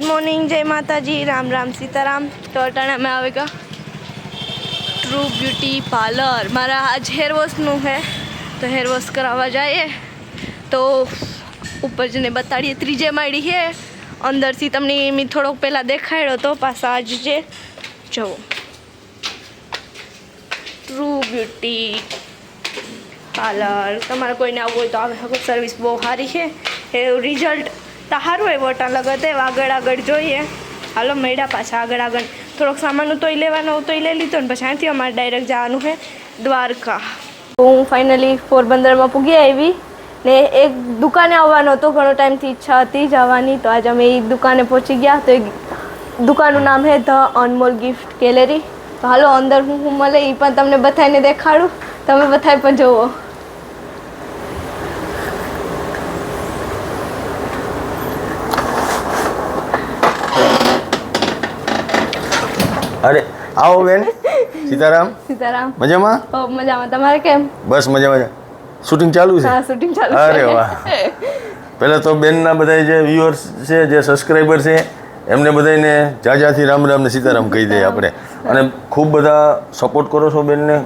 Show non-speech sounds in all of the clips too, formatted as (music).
Good morning જય માતાજી રામ રામ સીતારામ તો અટાણે અમે આવેગા ટ્રુ બ્યુટી પાર્લર મારા આજ હેર વોશનું છે તો હેર વોશ કરાવવા જઈએ તો ઉપર જઈને બતાડીએ ત્રીજે માળી છે અંદરથી તમને મેં થોડોક પહેલાં દેખાડ્યો તો પાછા આજ જે જવો ટ્રુ બ્યુટી પાર્લર તમારે કોઈને આવવું હોય તો આવે સર્વિસ બહુ સારી છે એ રિઝલ્ટ તો સારું એવો વોટા લગતે આગળ આગળ જોઈએ. હાલો મળ્યા પાછા આગળ આગળ. થોડોક સામાન તોય લેવાનો તોય લઈ લીધો ને પછી અહીંથી અમારે ડાયરેક્ટ જવાનું છે દ્વારકા. હું ફાઇનલી પોરબંદરમાં પૂગી આવી ને એક દુકાને આવવાનો હતો, ઘણો ટાઈમથી ઈચ્છા હતી જવાની. તો આજે અમે એ દુકાને પહોંચી ગયા. તો એ દુકાનનું નામ છે ધ અનમોલ ગિફ્ટ ગેલેરી. તો હાલો, અંદર હું હું મળે એ પણ તમને બધાને દેખાડું. તમે બતાવી પણ જુઓ. અરે આવો બેન. (laughs) સીતારામ. સીતારામ. મજામાં? મજામાં. તમારે કેમ? બસ મજામાં શૂટિંગ ચાલુ છે? શૂટિંગ ચાલુ અરે વાહ. (laughs) પહેલાં તો બેનના બધા જે વ્યુઅર્સ છે જે સબસ્ક્રાઈબર છે એમને બધાને જાજાથી રામ રામ ને સીતારામ કહી દઈએ આપણે. અને ખૂબ બધા સપોર્ટ કરો છો બેનને.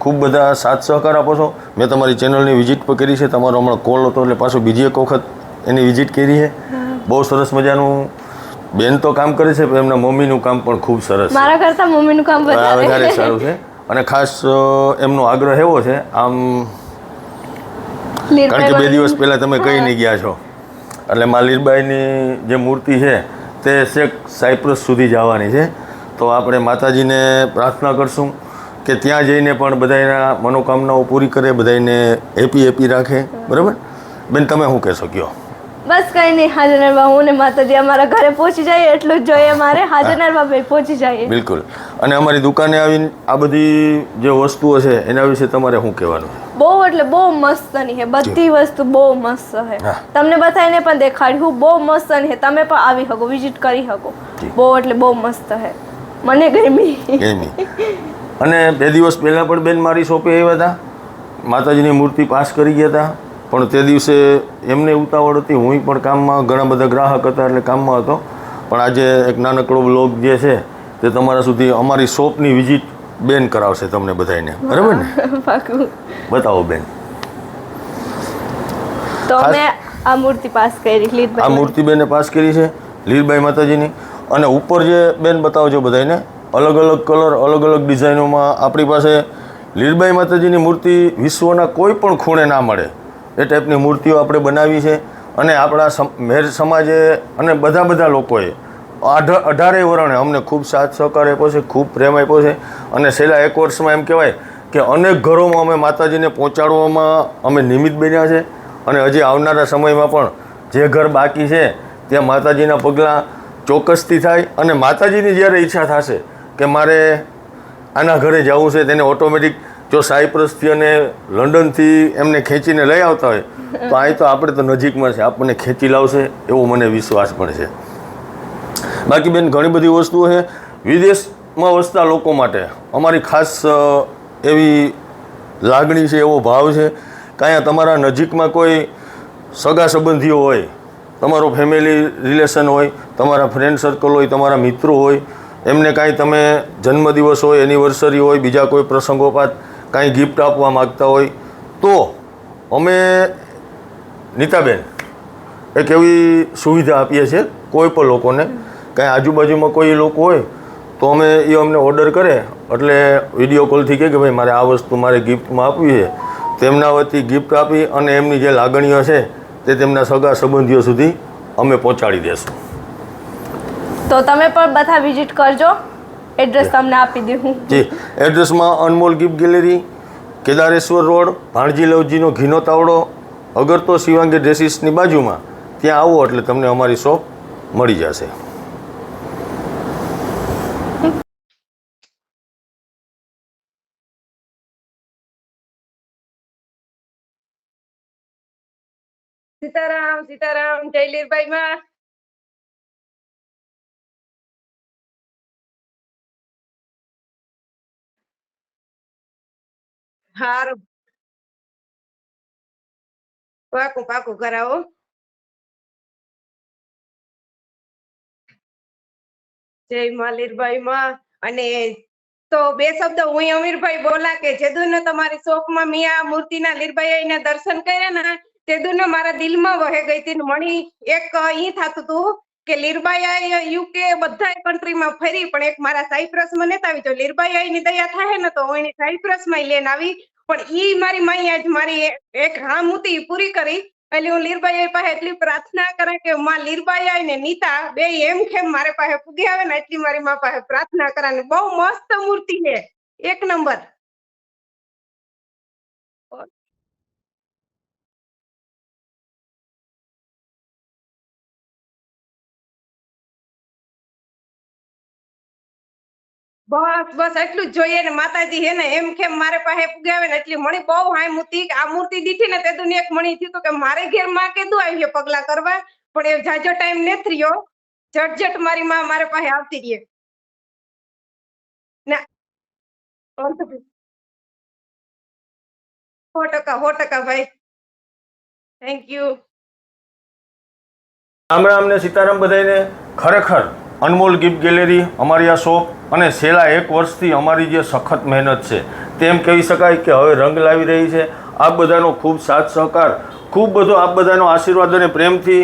ખૂબ બધા સાથ સહકાર આપો છો. મેં તમારી ચેનલની વિઝિટ પણ કરી છે. તમારો હમણાં કોલ હતો એટલે પાછું બીજી એક વખત એની વિઝિટ કરી છે. બહુ સરસ મજાનું બેન તો કામ કરે છે પણ એમના મમ્મીનું કામ પણ ખૂબ સરસ મારા કરતા મમ્મીનું કામ વધારે સારું છે. અને ખાસ એમનો આગ્રહ એવો છે આમ કારણ કે બે દિવસ પહેલાં તમે કઈ નહીં ગયા છો. એટલે મા લીરબાઈની જે મૂર્તિ છે તે શેખ સાયપ્રસ સુધી જવાની છે. તો આપણે માતાજીને પ્રાર્થના કરશું કે ત્યાં જઈને પણ બધાના મનોકામનાઓ પૂરી કરે બધાને હેપી હેપી રાખે. બરાબર? બેન તમે શું કહેશો? કયો. બસ કઈ નહીં હાજરનરમાં હું ને માતાજી અમારા ઘરે પહોંચી જાય એટલું જ જોઈએ મારે હાજરનરમાં ભાઈ પહોંચી જાય બિલકુલ. અને અમારી દુકાને આવીને આ બધી જે વસ્તુઓ છે એના વિશે તમારે શું કહેવાનું? બહુ એટલે બહુ મસ્તની છે બધી વસ્તુ બહુ મસ્ત છે. હા. તમને બતાવીને પણ દેખાડ્યું બહુ મસ્ત છે તમે પણ આવી શકો વિઝિટ કરી શકો. બહુ એટલે બહુ મસ્ત છે. મને ગમી. ગમી. અને બે દિવસ પહેલાં પણ બેન મારી શોપે આવ્યા હતા. માતાજીની મૂર્તિ પાસ કરી ગયા હતા. પણ તે દિવસે એમને ઉતાવળ હતી. હું પણ કામમાં ઘણા બધા ગ્રાહક હતા એટલે કામમાં હતો. પણ આજે એક નાનકડો બ્લોગ જે છે તે તમારા સુધી અમારી શોપની વિઝિટ બેન કરાવશે તમને બધાને બરાબર ને? બતાવો બેન. તો અમે આ મૂર્તિ પાસ કરી આ મૂર્તિ બેને પાસ કરી છે લીલબાઈ માતાજીની. અને ઉપર જે બેન બતાવજો બધાને અલગ અલગ કલર અલગ અલગ ડિઝાઇનોમાં આપણી પાસે લીલબાઈ માતાજીની મૂર્તિ વિશ્વના કોઈ પણ ખૂણે ના મળે. એ ટાઈપની મૂર્તિઓ આપણે બનાવી છે અને આપણા મેર સમાજે અને બધા બધા લોકોએ અઢારે વરણે અમને ખૂબ સાથ સહકાર આપ્યો છે, ખૂબ પ્રેમ આપ્યો છે. અને છેલ્લા એક વર્ષમાં એમ કહેવાય કે અનેક ઘરોમાં અમે માતાજીને પહોંચાડવામાં અમે નિમિત્ત બન્યા છે. અને હજી આવનારા સમયમાં પણ જે ઘર બાકી છે ત્યાં માતાજીના પગલાં ચોક્કસથી થાય અને માતાજીની જ્યારે ઈચ્છા થશે કે મારે આના ઘરે જવું છે, તેને ઓટોમેટિક જો સાયપ્રસથી અને લંડનથી એમને ખેંચીને લઈ આવતા હોય, તો અહીં તો આપણે તો નજીકમાં છે, આપણને ખેંચી લાવશે એવો મને વિશ્વાસ પણ છે. બાકી બેન, ઘણી બધી વસ્તુઓ છે. વિદેશમાં વસતા લોકો માટે અમારી ખાસ એવી લાગણી છે, એવો ભાવ છે કાંઈ તમારા નજીકમાં કોઈ સગા સંબંધીઓ હોય, તમારો ફેમિલી રિલેશન હોય, તમારા ફ્રેન્ડ સર્કલ હોય, તમારા મિત્રો હોય, એમને કાંઈ તમે જન્મદિવસ હોય એનિવર્સરી હોય, બીજા કોઈ પ્રસંગોપાત કાંઈ ગિફ્ટ આપવા માગતા હોય તો અમે નીતાબેન એક એવી સુવિધા આપીએ છીએ કોઈ પણ લોકોને. કાંઈ આજુબાજુમાં કોઈ લોકો હોય તો અમે એ અમને ઓર્ડર કરે. એટલે વીડિયો કોલથી કહે કે ભાઈ, મારે આ વસ્તુ મારે ગિફ્ટમાં આપવી છે. તેમના વતી ગિફ્ટ આપી અને એમની જે લાગણીઓ છે તે તેમના સગા સંબંધીઓ સુધી અમે પહોંચાડી દેશું. તો તમે પણ બધા વિઝિટ કરજો. એડ્રેસ તમને આપી દઉં જી એડ્રેસમાં Anmol Gift Gallery Kedareshwar Road Bhanji લવજીનો ઘીનો તાવડો અગર તો શિવાંગી ડ્રેસીસની બાજુમાં. ત્યાં આવો એટલે તમને અમારી શોપ મળી જશે. સીતારામ સીતારામ જય લીરભાઈ માં હારું. પાકું પાકું કરાવો. જય માલીરભાઈ માં. અને તો બે શબ્દ હું અમીરભાઈ બોલા કે જેદુને તમારી શોખમાં મિયા મૂર્તિના લીરભાઈ દર્શન કર્યા ને, તેદુને મારા દિલમાં વહે ગઈ હતી મણી. એક ઈ થાતું હતું કે લીરબાઈ યુકે બધા કન્ટ્રીમાં ફરી, પણ એક મારા સાયપ્રસમાં નતા આવી. જો લીરબાઈ ની દયા થાય ને તો હું સાયપ્રસમાં લઈને આવી. પણ ઈ મારી માઈ આજ મારી એક- એક હામ હતી ઈ પૂરી કરી. એટલે હું લીરબાઈ પાસે એટલી પ્રાર્થના કરે કે માં લીરબાઈ ને નીતા, બે એમ કેમ મારે પાસે પૂગી આવે ને એટલી મારી માં પાસે પ્રાર્થના કરાને બહુ મસ્ત મૂર્તિ છે. એક નંબર. બસ બસ, એટલું જ જોઈએ ને માતાજી હે ને, એમ કેમ મારે પાસે પુગાવે ને એટલી મણી બહુ હાય મૂર્તિ, આ મૂર્તિ દીઠી ને તે દુનિયા એક મણી થયું કે મારે ઘેરમાં કીધું આવી પગલા કરવા? પણ એ જાજો ટાઈમ ને થયો જટજટ મારી માં મારે પાસે આવતી રહે ના સો ટકા સો ટકા ભાઈ. થેન્ક યુ રામ રામ ને સીતારામ બધાને ખરેખર અનમોલ ગિફ્ટ ગેલેરી, અમારી આ શોપ અને છેલ્લા એક વર્ષથી અમારી જે સખત મહેનત છે. તેમ કહી શકાય કે હવે રંગ લાવી રહી છે. આપ બધાનો ખૂબ સાથ સહકાર, ખૂબ બધો આપ બધાનો આશીર્વાદ અને પ્રેમથી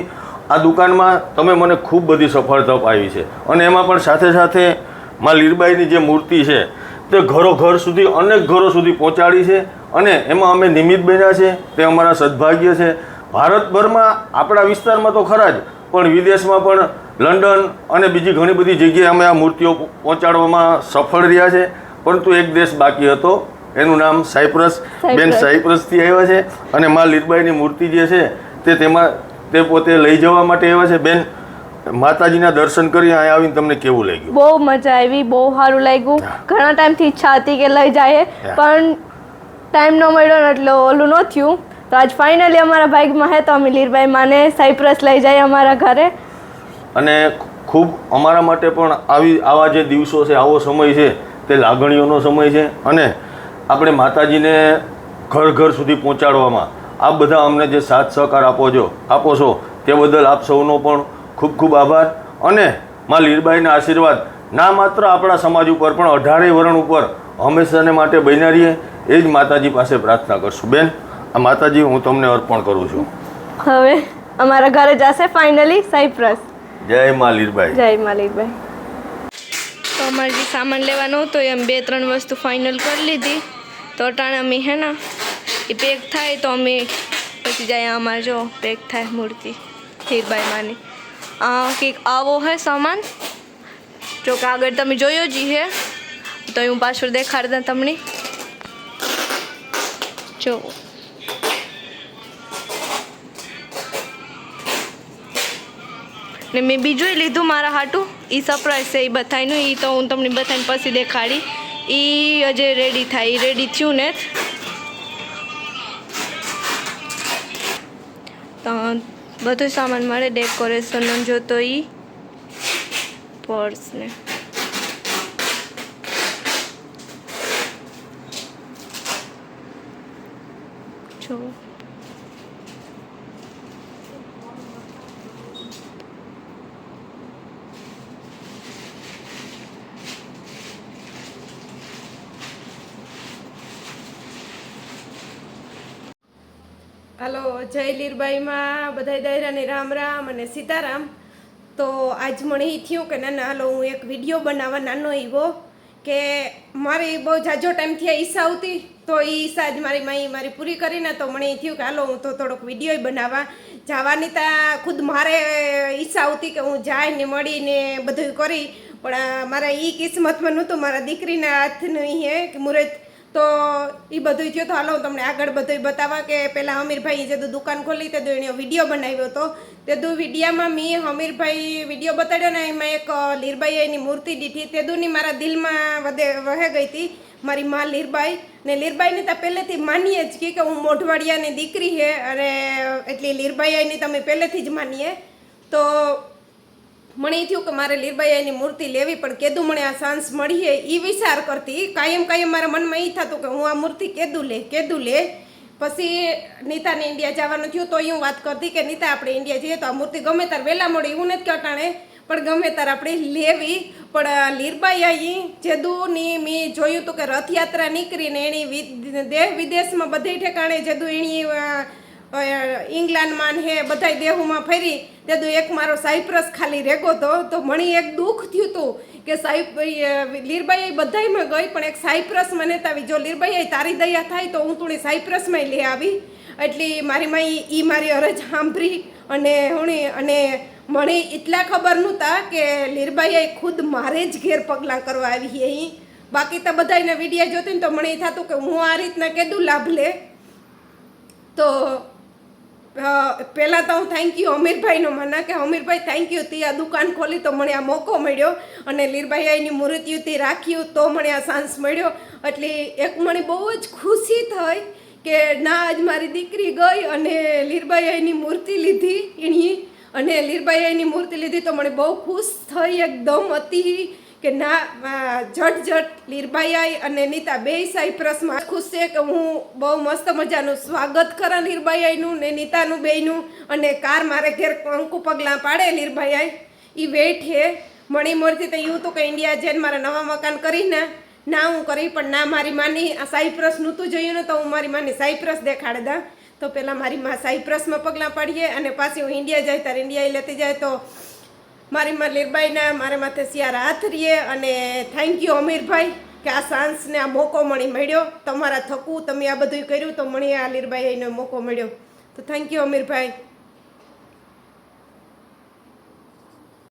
આ દુકાનમાં તમે મને ખૂબ બધી સફળતા અપાવી છે. અને એમાં પણ સાથે સાથે માં લીરબાઈની જે મૂર્તિ છે, તે ઘરો ઘર સુધી, અનેક ઘરો સુધી પહોંચાડી છે અને એમાં અમે નિમિત્ત બન્યા છે. તે અમારા સદભાગ્ય છે. ભારતભરમાં આપણા વિસ્તારમાં તો ખરા જ, પણ વિદેશમાં પણ લંડન અને બીજી ઘણી બધી જગ્યાએ અમે આ મૂર્તિઓ પહોંચાડવામાં સફળ રહ્યા છે. પરંતુ એક દેશ બાકી હતો. એનું નામ સાયપ્રસ. બેન સાયપ્રસ. સાયપ્રસથી આવ્યા છે અને મા લીરબાઈની મૂર્તિ જે છે તે તેમાં તે પોતે લઈ જવા માટે આવ્યા છે. બેન માતાજીના દર્શન કરી અહીંયા આવીને તમને કેવું લાગ્યું? બહુ મજા આવી બહુ સારું લાગ્યું. ઘણા ટાઈમથી ઈચ્છા હતી કે લઈ જાય પણ ટાઈમ ન મળ્યો ને એટલે ઓલું ન થયું. તો આજ ફાઇનલી અમારા બાઇકમાં હે તો અમે લીરબાઈ માને સાયપ્રસ લઈ જાય અમારા ઘરે. અને ખૂબ અમારા માટે પણ આવી, આવા જે દિવસો છે, આવો સમય છે, તે લાગણીઓનો સમય છે. અને આપણે માતાજીને ઘર ઘર સુધી પહોંચાડવામાં, આ બધા અમને જે સાથ સહકાર આપો છો આપો છો, તે બદલ આપ સૌનો પણ ખૂબ ખૂબ આભાર. અને માં લીરબાઈના આશીર્વાદ, ના માત્ર આપણા સમાજ ઉપર, પણ અઢારેય વરણ ઉપર હંમેશાને માટે બન્યા રહીએ, એ જ માતાજી પાસે પ્રાર્થના કરશું. બેન, આ માતાજી, હું તમને અર્પણ કરું છું. હવે અમારા ઘરે જશે ફાઇનલી સાયપ્રસ જય માં લીરબાઈ. જય માલિકભાઈ તો અમારે જે સામાન લેવાનો હતો એમ બે ત્રણ વસ્તુ ફાઇનલ કરી લીધી. તો અટાણે અમે હે ને, એ પેક થાય તો અમે પછી જાય અમારે જો પેક થાય મૂર્તિ હીરબાઈ માની. આ કંઈક આવો હે સામાન? જો કે આગળ તમે જોયો જ હે. તો હું પાછળ દેખાડતા તમને. જો. ને મેં બીજું લીધું મારા હાટું. એ સરપ્રાઈઝ છે એ બધાનું એ તો હું તમને બધાને પછી દેખાડી. એ હજે રેડી થાય એ રેડી થયું ને. બધું સામાન મળે ડેકોરેશનનો જોતો એ પર્સને જો. હાલો, જય લીરબાઈમાં. બધા દાયરાને રામ રામ અને સીતારામ. તો આજ મને એ થયું કે ના ના હાલો, હું એક વીડિયો બનાવવા નાનો એવો કે મારી બહુ જાજો ટાઈમથી આ ઈચ્છા આવતી, તો એ ઈસા જ મારી માઈ મારી પૂરી કરીને તો મને એ થયું કે હાલો, હું તો થોડોક વીડિયો બનાવવા જવાની તા ખુદ મારે ઈચ્છા આવતી કે હું જાય ને મળીને બધું કરી. પણ મારા એ કિસ્મતમાં નહોતું, મારા દીકરીના હાથનું એ કે મુહૂર્ત તો એ બધું થયું તો હાલો હું તમને આગળ બધું બતાવવા કે પહેલાં હમીરભાઈએ જે દુકાન ખોલી તે એણે વીડિયો બનાવ્યો હતો તે દુ વિડીયામાં મેં હમીરભાઈ વીડિયો બતાડ્યો ને એમાં એક એની મૂર્તિ દીધી તે દુની મારા દિલમાં વધે, વહે ગઈ હતી મારી માં લીરબાઈ. ને લીરબાઈને તો પહેલેથી માનીએ જ કે હું મોઢવાડિયાની દીકરી છે અને એટલી લીરબાઈ એની તમે પહેલેથી જ માનીએ. તો મને એ થયું કે મારે લીરબાઈની મૂર્તિ લેવી, પણ કેદું મને આ સાંસ મળીએ એ વિચાર કરતી. કાયમ કાયમ મારા મનમાં એ થતું કે હું આ મૂર્તિ કેદું લે કેદું લે. પછી નીતાને ઇન્ડિયા જવાનું થયું તો હું વાત કરતી કે નીતા આપણે ઇન્ડિયા જઈએ તો આ મૂર્તિ ગમે ત્યારે વહેલા મળે એવું નથી કે અટાણે પણ ગમે તાર આપણે લેવી. પણ લીરબાઈ આવી જેદુની મેં જોયું હતું કે રથયાત્રા નીકળીને એની દેહ વિદેશમાં બધે ઠેકાણે જેદુ એની ઇંગ્લેન્ડમાં હે બધાય દેહુમાં ફરી તેદુ એક મારો સાયપ્રસ ખાલી રેગો તો તો મને એક દુઃખ થયું હતું કે સાહેબ લીરબાઈ બધાયમાં ગઈ, પણ એક સાયપ્રસ મને તાવી જો લીરબાઈ તારી દયા થાય તો હું તુણી સાયપ્રસમાં લઈ આવી. એટલે મારી માં એ મારી અરજ સાંભળી અને હુણી, અને મને એટલા ખબર નહોતા કે લીરબાઈએ ખુદ મારે જ ઘેર પગલાં કરવા આવી અહીં. બાકી તો બધાને વીડિયો જોતી ને તો મને એ થતું કે હું આ રીતના કેદું લાભ લે. તો પહેલાં તો હું થેન્ક યુ અમીરભાઈનો મને કે અમીરભાઈ થેન્ક યુ તે આ દુકાન ખોલી તો મને આ મોકો મળ્યો અને લીરભાઈ આઈની મૂર્તિઓથી રાખ્યું તો મને આ સાંસ મળ્યો. એટલે એક મને બહુ જ ખુશી થઈ કે ના, આજ મારી દીકરી ગઈ અને લીરબાઈ આઈની મૂર્તિ લીધી એની. અને લીરબાઈ આઈની મૂર્તિ લીધી તો મને બહુ ખુશ થઈ એકદમ હતી કે ના જટ જટ નિર્ભયાઈ અને નીતા બે સાયપ્રસમાં ખુશ છે કે હું બહુ મસ્ત મજાનું સ્વાગત કરા નિર્ભયાઈનું ને નીતાનું બેયનું અને કાર મારે ઘેર કંકુ પગલાં પાડે નિર્ભયાઈ એ વેઠ હે. મણીમોરથી તો એવું હતું કે ઇન્ડિયા જઈને મારા નવા મકાન કરીને ના હું કરી, પણ ના મારી માની આ સાયપ્રસ નહોતું જોયું ને તો હું મારી માની સાયપ્રસ દેખાડે દા. તો પહેલાં મારી માં સાયપ્રસમાં પગલાં પાડીએ અને પાછી હું ઇન્ડિયા જાય, ત્યારે ઇન્ડિયા લેતી જાય તો મારી લીરબાઈના મારા માથે સિયાર હાથ રહીએ અને થેન્ક યુ અમીરભાઈ કે આ સાંસને આ મોકો મળી મળ્યો. તમારા થકું તમે આ બધું કર્યું તો મને આ લીરબાઈ એનો મોકો મળ્યો. તો થેન્ક યુ અમીરભાઈ.